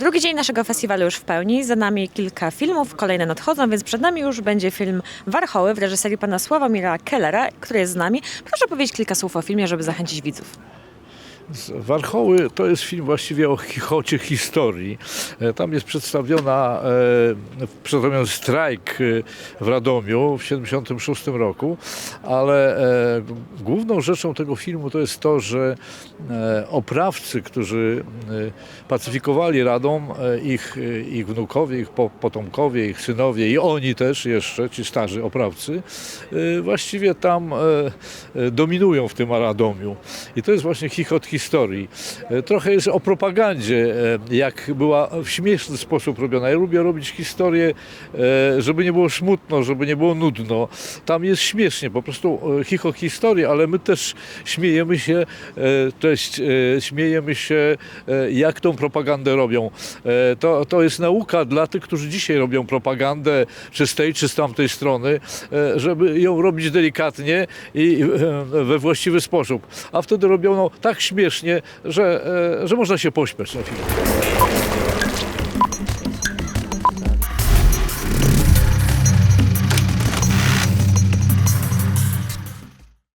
Drugi dzień naszego festiwalu już w pełni. Za nami kilka filmów, kolejne nadchodzą, więc przed nami już będzie film Warchoły w reżyserii pana Sławomira Kellera, który jest z nami. Proszę powiedzieć kilka słów o filmie, żeby zachęcić widzów. Warchoły to jest film właściwie o chichocie historii. E, Tam jest przedstawiona, e, przedstawiony strajk e, w Radomiu w 1976 roku, ale główną rzeczą tego filmu to jest to, że oprawcy, którzy pacyfikowali Radom, ich, ich wnukowie, ich po- potomkowie, ich synowie i oni też jeszcze, ci starzy oprawcy, właściwie tam dominują w tym Radomiu. I to jest właśnie chichot historii. E, Trochę jest o propagandzie, e, jak była w śmieszny sposób robiona. Ja lubię robić historię, e, żeby nie było smutno, żeby nie było nudno. Tam jest śmiesznie, po prostu chichot historii, ale my też śmiejemy się, też śmiejemy się, jak tą propagandę robią. To, to jest nauka dla tych, którzy dzisiaj robią propagandę, czy z tej, czy z tamtej strony, żeby ją robić delikatnie i we właściwy sposób. A wtedy robiono tak śmiesznie, że, e, że można się pośmiać na filmie.